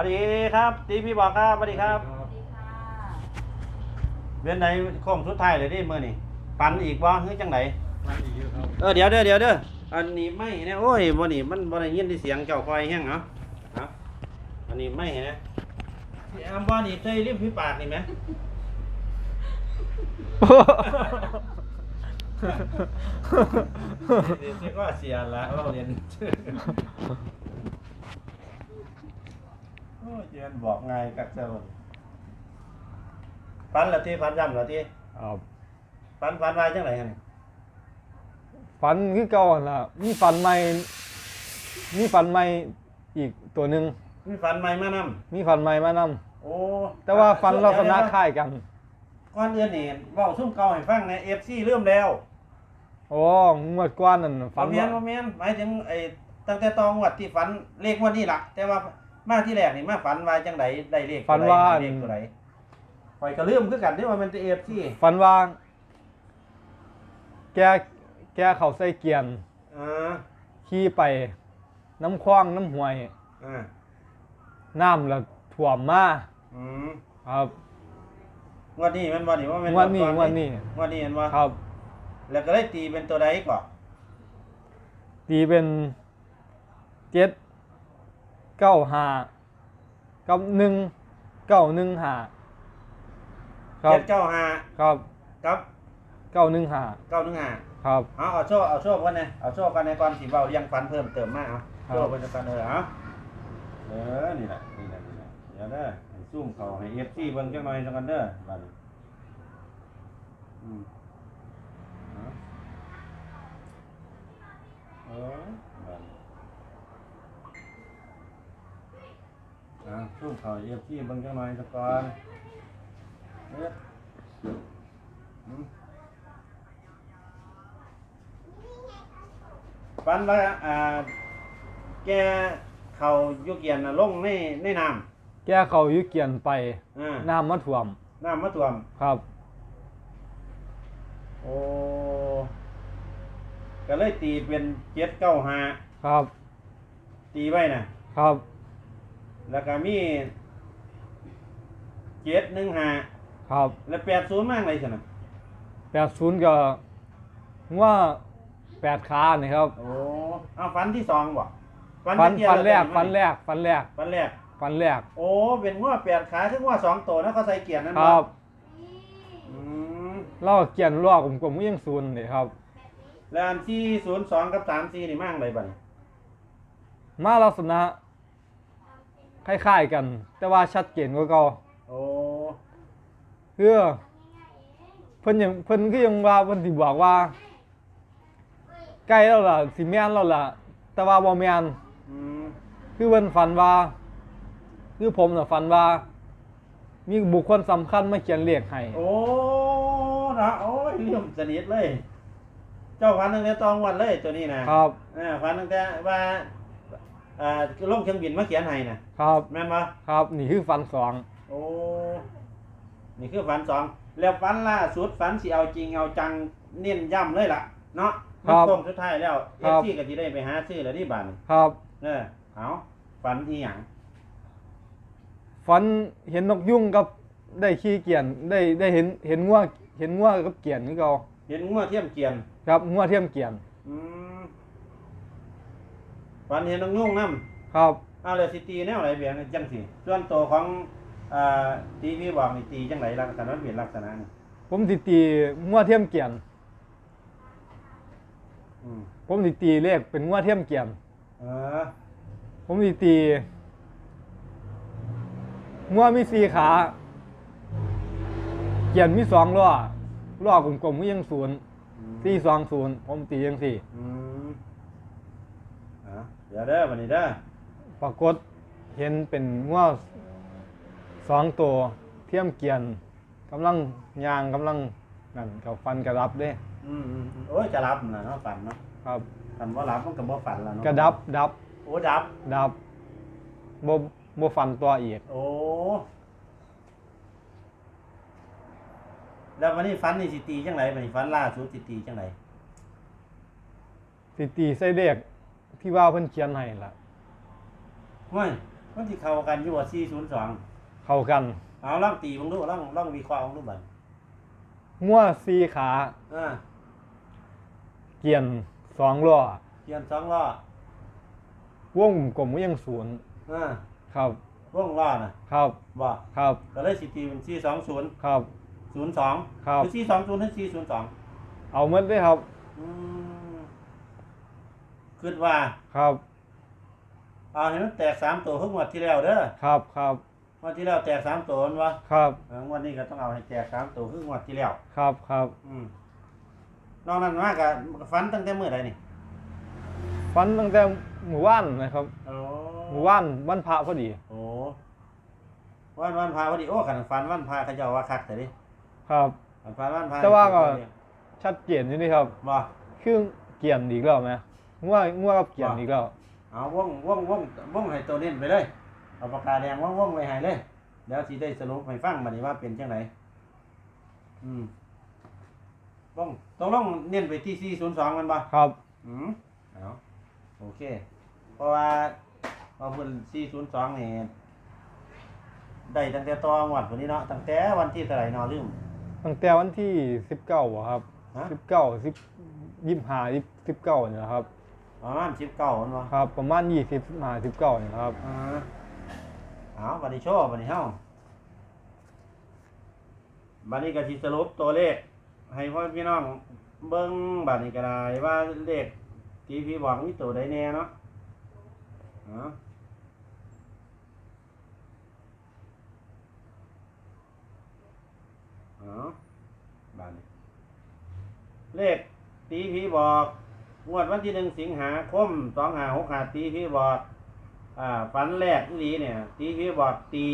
วัสดีครับตีพี่บอกครับสวัสดีครับสวัสดีค่ะเวียนไหนโค้งสุดท้ายเลยดิมื้อนี้ปันอีกบ่หรือจังไดมันอีกอยู่ครับเออเดี๋ยวเด้อเดี๋ยวเด้ออันนี้ไม่เนี่ยโอ้ยบ่นี่มันบ่ได้ยินที่เสียงเจ้าคอยแห้งเนาะเอาอันนี้ไม่นะที่อามบ่นี่เคยริมฝีปากนี่ไหมเดี๋ยวสิก็เสียละเราเรียนโอ้ย เจียนบอกไงกักเจ้าฟันละที่ฟันย้ำละที่ครับฟันฟันไว้จังไรฮะนี่ฟันคือเก่าหั่นล่ะมีฟันใหม่มีฟันใหม่อีกตัวหนึ่งมีฟันใหม่มานมีฟันใหม่มานำำโอ้แต่ว่าฟันลักษณะคล้ายกันก่อนอื่นนี่เว้าซุ่มเก่าให้ฟังใน FC เริ่มแล้วโอ้งวดกว่านั่นบ่ฟันแม่นบ่ว่าแม่นหมายถึงไอ้ตั้งแต่ตองวดที่ฝันเลขงวดนี้ล่ะ แต่ว่า มาที่แรกนี่มาฝันว่าจังไดได้เลขฟันว่า ได้เลขตัวใดข่อยก็ลืมคือกันเด้ว่ามันเป็น FC ฟันว่า แกแกเขาใส่เกียนอ่าขี่ไป น้ำคว้างน้ำห้วย อ่าน้ำละท่วมมาอืมครับงวดนี้แมันบ่นี่ว่าแม่นงวดนี้ก่องวดนี้งวดนี้เห็นบ่ครับ แล้วก็เลยตีเป็นตัวใดก่อนตีเป็นเจ็ด เก้าห้ากับหนึ่งเก้าหนึ่งห้าครับ795ครับกับเก้าหนึ่งห้า915ครับ เอาเอาโชว์เอาโชว์ก่อนนะเอาโชว์กันในก่อนสิเว้าเรียงฟันเพิ่มเติมมาเอาครับ โชว์เพิ่นกันเออเอาเออนี่แหละนี่แหละนี่แหละเดี๋ยวเด้อให้ซูมเข้าให้ FC เบิ่งจักหน่อยจังกันเด้อบัดนี้อืมเอาเออบัดนี้ อ่าซูมเข้าให้ FC เบิ่งจักหน่อยจักก่อนเอ๊ะอืมฟันว่าอ่าแกเขายุกเยียนน่ะลงในในน้แกเขาอยุเกียนไปำอ่าน้ำมาท่วมน้ำมาท่วม ครับ โอ้ก็เลยตีเป็นเจ็ดเก้าห้าครับตีไว้นะครับ แล้วก็มีเจ็ดหนึ่งห้าครับแล้วแปดศูนย์มากเลยสินะแปดศูนย์ก็ว่าแปดขานี่ครับโอ้เอาฟันที่สองบ่ฟันที่เดียวฟันแรกล้วฟันแรกฟันแรกฟันแรกฟันแรก โอ้ เป็นง้อแปดขาถึงว่าสองตัวนะเขาใส่เกียร์นั่นครับอืมเล่าเกียนลอกผมผมก็ยังศูนย์นี่ครับ แล้วอันที่ศูนย์สองกับสามสี่นี่มั่งเลยบัดนี้มาลักษณะ คล้ายๆกัน แต่ว่าชัดเจนกว่าเก่าโอ้คือเพิ่นยังเพิ่นคือยังว่าเพิ่นสิบอกว่า ใกล้แล้วล่ะสิแม่นแล้วล่ะ แต่ว่าบ่แม่นอืมคือเพิ่นฝันว่า คือผมน่ะฝันว่า มีบุคคลสำคัญมาเขียนเลขให้โอ้นะโอ้ยเรื่องสนิทเลย เจ้าฟันตั้งแต่ตองวันเลยตัวนี้นะครับ อ่าฟันตั้งแต่ว่า อ่าลงเครื่องบินมาเขียนให้นะครับ แม่นปะครับ นี่คือฝันสองโอ้นี่คือฝันสองแล้วฝันล่าสุดฝันสิเอาจริงเอาจังเน้นย้ำเลยล่ะ เนาะมันโค้งสุดท้ายแล้วเอฟซีก็สิได้ไปหาซื้อแล้วที่บ้านครับ เออเอาฝันอีหยังฝันเห็นนกยุ่งกับได้ขี้เกียนได้ได้เห็นเห็นงัวเห็นงัวกับเกียนนี่เก่าเห็นงัวเทียมเกียนครับงัวเทียมเกียนอืม ฝันเห็นน้องนุ่งน้ครับำเอาเลยสิตีแนวไหนเบียงจังสิส่วนตัวของอ่าตีพี่บอกนี่ตีจังไหนลักษณะมันเปลี่ยนลักษณะนี่ผมสิตีงัวเทียมเกียน อืมผมสิตีเลขเป็นงัวเทียมเกียน เออผมสิตีงัวมีสี่ขา เกียนมีสองล้อล้อกลมๆก็ยังศูนย์อืมสี่สองศูนย์ผมตียังสี่ อืมอะ เดี๋ยวเด้อวันนี้เด้อปรากฏเห็นเป็นงัวสองตัวเทียมเกียนกำลังยางกำลังนั่นกับฟันกระดับเด้อืมอืมอืมโอ้ยจะรับนะเนาะฝันเนาะครับฝันว่ารับมันก็บ่ฝันแล้วเนาะกระดับดับโอ้ดับ ดับบ่บ่ฟันตัวอีกโอ้แล้ววันนี้ฝันนี่สิตีจังไหนวันนี้ฝันล่าสุดสิตีจังไหนสิตีใส่เลข ที่ว่าเพิ่นเขียนให้ล่ะเฮ้ยมันสิเข้ากันอยู่ว่า402เข้ากันเอาลองตีเบิ่งดูลองลองวิเคราะห์เบิ่งดูบัดงัวสีขาอ่าเกียนสองล้อเขียนสองล้อวงกลมก็ยังศูนย์อ่าครับ วงล้อน่ะครับบ่ครับก็เลยสิตีเป็น420 ครับ 02ครับ หรือ420หรือ402เอาหมดเลยครับ อืม คิดว่า ครับ เอาให้มันแตกสามตัวเพิ่งงวดที่แล้วเด้อครับครับงวดที่แล้วแตกสามตัวนั่นวะครับเอองวดนี้ก็ต้องเอาให้แตกสามตัวเพิ่งงวดที่แล้ว ครับครับอืมนอกนั้นมากกับฟันตั้งแต่เมื่อไหร่นี่ฟันตั้งแต่หมู่บ้านนะครับ โอ้หมู่บ้านบ้านพระพอดี โอ้วันวันพาพอดีโอ้ขันฟันวันพาเขาเจ้าว่าคักแต่ดิครับ ขันฟันวันพาแต่ว่าก็ ชัดเจนอยู่นี่ครับ บ่คือเกียนอีกแล้วไหม งัวงัวกับเกียนอีกแล้วเอาว่องว่องว่องว่องให้ตัวเน้นไปเลยเอาปากกาแดงว่องว่องไว้ให้เลยเดี๋ยวสิได้สรุปให้ฟังบัดนี้ว่าเป็นจังไหนอืมว่องต้องลองเน้นไปที่402มันบ่ครับอืมเอาโอเค เพราะว่าพอเพิ่น402นี่ได้ตั้งแต่ตองวดวันนี้เนาะตั้งแต่วันที่เท่าไหร่เนาะลืมตั้งแต่วันที่สิบเก้าครับฮะสิบเก้าสิบยี่สิบห้าสิบเก้าเนี่ยครับ ประมาณ19มันบ่ครับ ประมาณยี่สิบสิบห้าสิบเก้าเนี่ยครับอ่าเอาบัดนี้โชว์บัดนี้เฮาบัดนี้ก็สิสรุปตัวเลข ให้พ่อพี่น้องเบิ่งบัดนี้ก็ได้ว่าเลขที่พี่บอกมีตัวใดแน่เนาะเอาเอาบัดนี้เลขตีพี่บอก งวดวันที่หนึ่งสิงหาคมสองหาหกหาตีพี่บอกอ่าฝันแรกที่ดีเนี่ย ตีพี่บอกตี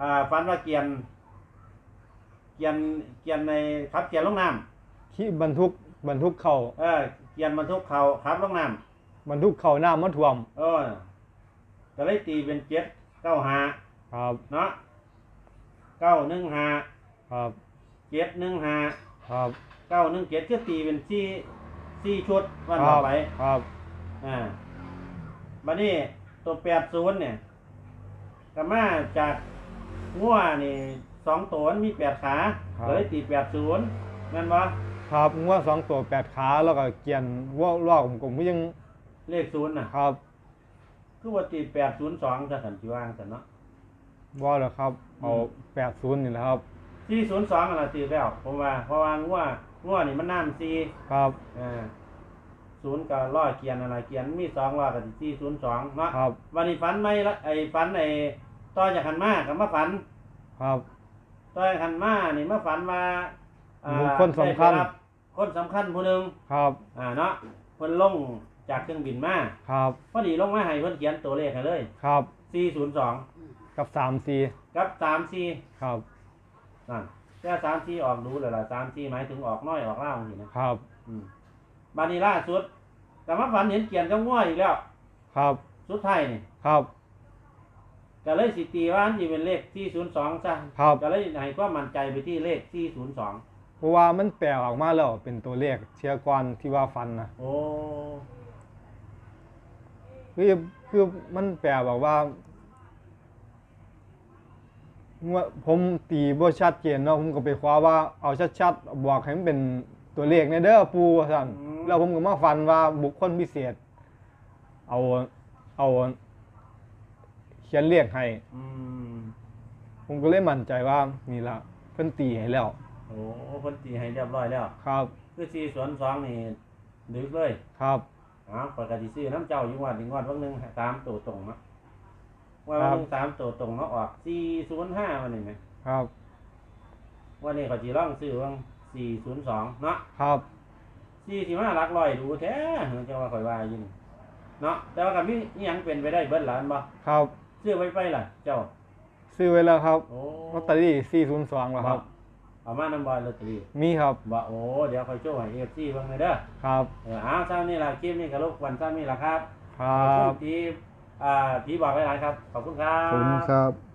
อ่าฝันว่าเกียน เกียนเกียนในขับเกียนลงน้ที่บรรทุกบรรทุกเข่าำเออเกียนบรรทุกเขาขับลงน้บรรทุกเข่าหน้ามาท่วมำเออก็เลยตีเป็นเจ็ดเก้าหาครับเนาะเก้าหนึ่งหาครับเจ็ดหนึ่งหาครับเก้าหนึ่งเจ็ดก็ตีเป็นสี่ สี่ชุดวันคต่อรับไปครับอ่าบัดนี้ตัวแปดศูนย์เนี่ยก็มาจากงัวนี่สองตัวมันมีแปดขาเลยตีแปดศูนย์นั่นวะครับงัวสองตัวแปดขาแล้วก็เกียนวัวลอกกลมๆก็ยังเลขศูนย์น่ะครับคือว่าตีแปดศูนย์สองจะสันจิวางสันเนาะว่าแล้วครับเอาอืมแปดศูนย์นี่แหละครับสี่ศูนย์สองอะไรตีแล้วผมว่าเพราะว่างัว งัวนี่มันน้ำสี่ครับอ่าศูนย์กับร้อยเกียนอะไรเกียนมีสองร้อยกับสี่ศูนย์สองเนาะครับวันนี้ฝันไม่ละไอ้ฝันไอ้ต่อจากขันมากับมาฝัน ครับต่อยขันมานี่มาฝันว่าอ่าบุคคลสำคัญได้ไปรับคนสำคัญผู้หนึ่งครับ อ่าเนาะเพิ่นลงจากเครื่องบินมาครับพอดีลงมาให้เพิ่นเขียนตัวเลขให้เลยครับ402 กับสามสี่กับ 34 ครับนั่น แต่34ออกรู้แล้วล่ะ34หมายถึงออกน้อยออกล่างสินะครับ อืมบานี้ล่าสุด แต่มาฝันเห็นเขียนกับง่วยอีกแล้ว ครับ สุดท้ายนี่ครับก็เลยสิตีว่าอันที่เป็นเลข402ซะครับ ก็เลยให้ความมั่นใจไปที่เลข402เพราะว่ามันแปลออกมาแล้วเป็นตัวเลขเชียร์กวนที่ว่าฟันนะโอ้คือคือมันแปลบอกว่า ว่าผมตีบ่ชัดเจนเนาะผมก็ไปคว้าว่าเอาชัดๆบอกให้มันเป็นตัวเลขในเด้อปูว่าซั่นแล้วผมก็มาฟันว่าบุคคลพิเศษ เอาเอาเขียนเลขให้ อืมผมก็เลยมั่นใจว่านี่ละเพิ่นตีให้แล้ว โอ้เพิ่นตีให้เรียบร้อยแล้ว ครับ คือสี่สวนสองนี่ดึกเลยครับ อ๋อปกติซื้อน้ำเจ้าอยู่งวันหนึ่งวันวันหนึ่งสามตัวตรงเนาะ วันครับหนึ่งสามตัวตรงเนาะออกสี่ศูนย์ห้าวันนี้ไหมครับ วันนี้เขาจีร่องซื้อว่างสี่ศูนย์สองเนาะครับสี่สิบห้าลักลอยดูแท้เจ้าว่าข่อยว่าอยินเนาะแต่ว่ากับมีอิหยังเป็นไปได้เบิ้ลหลานบ่ครับซื้อไว้ไปล่ะ เจ้าซื้อไว้แล้วครับโอ้ลอตเตอรี่402แล้วครับ เอามาน้ำบอยลอตเตอรี่มีครับบ่โอ้เดี๋ยวคอยโชว์ให้เอฟซีเบิ่งเลยเด้อครับเอออ้าวเช้านี่ล่ะคลิปนี้กับลูกวันเช้านี่ล่ะครับ ครัขอบบคุณที่ อ่าพี่บอกหลายๆครับ ขอบคุณครับ ขอบคุณครับ